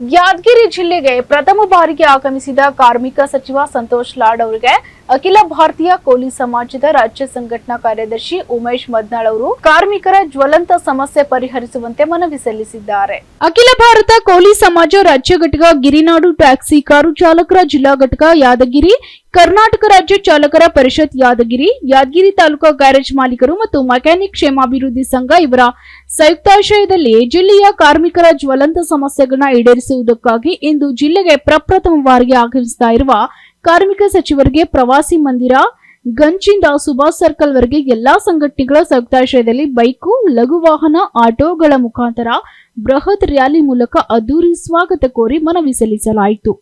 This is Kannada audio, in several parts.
ಯಾದಗಿರಿ ಜಿಲ್ಲೆಗೆ ಪ್ರಥಮ ಬಾರಿಗೆ ಆಗಮಿಸಿದ ಕಾರ್ಮಿಕ ಸಚಿವ ಸಂತೋಷ್ ಲಾಡ್ ಅವರಿಗೆ ಅಖಿಲ ಭಾರತೀಯ ಕೋಲಿ ಸಮಾಜದ ರಾಜ್ಯ ಸಂಘಟನಾ ಕಾರ್ಯದರ್ಶಿ ಉಮೇಶ್ ಮದ್ನಾಳ್ ಅವರು ಕಾರ್ಮಿಕರ ಜ್ವಲಂತ ಸಮಸ್ಯೆ ಪರಿಹರಿಸುವಂತೆ ಮನವಿ ಸಲ್ಲಿಸಿದ್ದಾರೆ. ಅಖಿಲ ಭಾರತ ಕೋಲಿ ಸಮಾಜ ರಾಜ್ಯ ಘಟಕ ಗಿರಿನಾಡು ಟ್ಯಾಕ್ಸಿ ಕಾರು ಚಾಲಕರ ಜಿಲ್ಲಾ ಘಟಕ ಯಾದಗಿರಿ ಕರ್ನಾಟಕ ರಾಜ್ಯ ಚಾಲಕರ ಪರಿಷತ್ ಯಾದಗಿರಿ ಯಾದಗಿರಿ ತಾಲೂಕಾ ಗ್ಯಾರೇಜ್ ಮಾಲೀಕರು ಮತ್ತು ಮೆಕ್ಯಾನಿಕ್ ಕ್ಷೇಮಾಭಿವೃದ್ಧಿ ಸಂಘ ಇವರ ಸಂಯುಕ್ತಾಶ್ರಯದಲ್ಲಿ ಜಿಲ್ಲೆಯ ಕಾರ್ಮಿಕರ ಜ್ವಲಂತ ಸಮಸ್ಯೆಗಳನ್ನ ಈಡೇರಿಸುವುದಕ್ಕಾಗಿ ಇಂದು ಜಿಲ್ಲೆಗೆ ಪ್ರಪ್ರಥಮ ಬಾರಿಗೆ ಆಗಮಿಸುತ್ತಾ ಇರುವ ಕಾರ್ಮಿಕ ಸಚಿವರಿಗೆ ಪ್ರವಾಸಿ ಮಂದಿರ, ಗಂಚಿಂದ ಸುಭಾಷ್ ಸರ್ಕಲ್ ವರೆಗೆ ಎಲ್ಲಾ ಸಂಘಟನೆಗಳ ಸಂಯುಕ್ತಾಶ್ರಯದಲ್ಲಿ ಬೈಕು, ಲಘು ವಾಹನ, ಆಟೋಗಳ ಮುಖಾಂತರ ಬೃಹತ್ ರ್ಯಾಲಿ ಮೂಲಕ ಅದ್ದೂರಿ ಸ್ವಾಗತ ಕೋರಿ ಮನವಿ ಸಲ್ಲಿಸಲಾಯಿತು.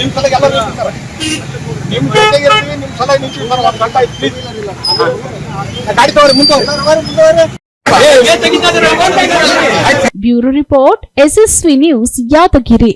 ನಿಮ್ ಸಲಗೆ ಎಲ್ಲ ನಿಲ್ಸಿದ್ದಾರೆ. ನಿಮ್ ಜೊತೆಗೆ ಇರ್ತೀವಿ, ನಿಮ್ ಸಲ ನಿಲ್ಸಿವಿ ಸರ್, ಒಂದ್ ಗಂಟೆ ಆಯ್ತು, please. ಗಾಡಿ ತಗೋರಿ ಮುಂದೆ ಹೋಗ್ರಿ. Bureau report SSV news Yadgir